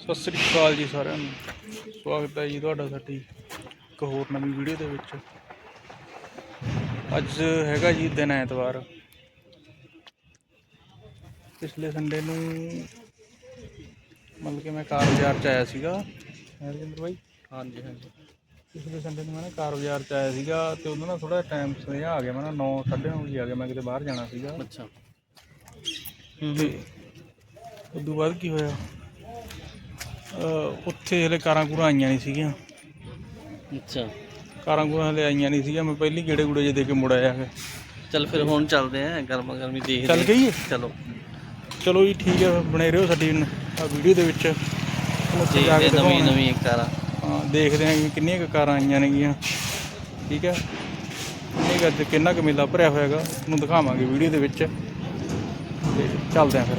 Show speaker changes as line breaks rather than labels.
ਸਤਿ ਸ੍ਰੀ ਅਕਾਲ ਜੀ ਸਾਰਿਆਂ ਨੂੰ। ਸਵਾਗਤ ਹੈ ਜੀ ਤੁਹਾਡਾ ਸਾਡੀ ਇੱਕ ਹੋਰ ਨਵੀਂ ਵੀਡੀਓ ਦੇ ਵਿੱਚ। ਅੱਜ ਹੈਗਾ ਜੀ ਦਿਨ ਐਤਵਾਰ। ਪਿਛਲੇ ਸੰਡੇ ਨੂੰ ਮਤਲਬ ਕਿ ਮੈਂ ਕਾਰ ਬਾਜ਼ਾਰ ਚ ਆਇਆ ਸੀਗਾ। ਹੈ ਰਜਿੰਦਰ ਬਾਈ।
ਹਾਂਜੀ ਹਾਂਜੀ।
ਪਿਛਲੇ ਸੰਡੇ ਨੂੰ ਮੈਂ ਨਾ ਕਾਰ ਬਾਜ਼ਾਰ ਚ ਆਇਆ ਸੀਗਾ ਤੇ ਉਦੋਂ ਨਾ ਥੋੜਾ ਟਾਈਮ ਸੁਨੇਹਾ ਆ ਗਿਆ ਮੈਂ ਨਾ 9 9:30 ਵਜੇ ਆ ਗਿਆ ਮੈਂ ਕਿਤੇ ਬਾਹਰ ਜਾਣਾ ਸੀਗਾ।
ਅੱਛਾ।
ਤੇ ਉਦੋਂ ਬਾਅਦ ਕੀ ਹੋਇਆ? ਉੱਥੇ ਹਲੇ ਕਾਰਾਂ ਕੂਰਾਂ ਆਈਆਂ ਨਹੀਂ ਸੀਗੀਆਂ।
ਅੱਛਾ।
ਕਾਰਾਂ ਕੂਰਾਂ ਹਲੇ ਆਈਆਂ ਨਹੀਂ ਸੀਗੀਆਂ। ਮੈਂ ਪਹਿਲੀ ਗੇੜੇ ਗੂੜੇ ਜੇ ਦੇ ਕੇ ਮੁੜ ਆਇਆ
ਚੱਲ ਫਿਰ ਹੁਣ ਚੱਲਦੇ ਆਂ ਗਰਮਾ ਗਰਮੀ ਦੇਖਦੇ
ਚੱਲ
ਆਂ।
ਗਈ
ਚਲੋ।
ਚਲੋ ਜੀ ਠੀਕ ਹੈ ਬਣੇ ਰਹੋ ਸਾਡੀ ਆ ਵੀਡੀਓ ਦੇ ਵਿੱਚ।
ਦੇਖਦੇ ਨਵੀਂ। ਨਵੀਂ ਕਾਰਾਂ।
ਹਾਂ ਦੇਖਦੇ ਕਿ ਕਿੰਨੀਆਂ ਕੁ ਕਾਰਾਂ ਆਈਆਂ ਨੇਗੀਆਂ। ਠੀਕ ਹੈ ਕਿੰਨੇ ਅੱਜ ਕਿੰਨਾ ਕੁ ਮੇਲਾ ਭਰਿਆ ਹੋਇਆ ਹੈਗਾ ਤੁਹਾਨੂੰ ਦਿਖਾਵਾਂਗੇ ਵੀਡੀਓ ਦੇ ਵਿੱਚ। ਤੇ ਚੱਲਦੇ ਹਾਂ ਫਿਰ।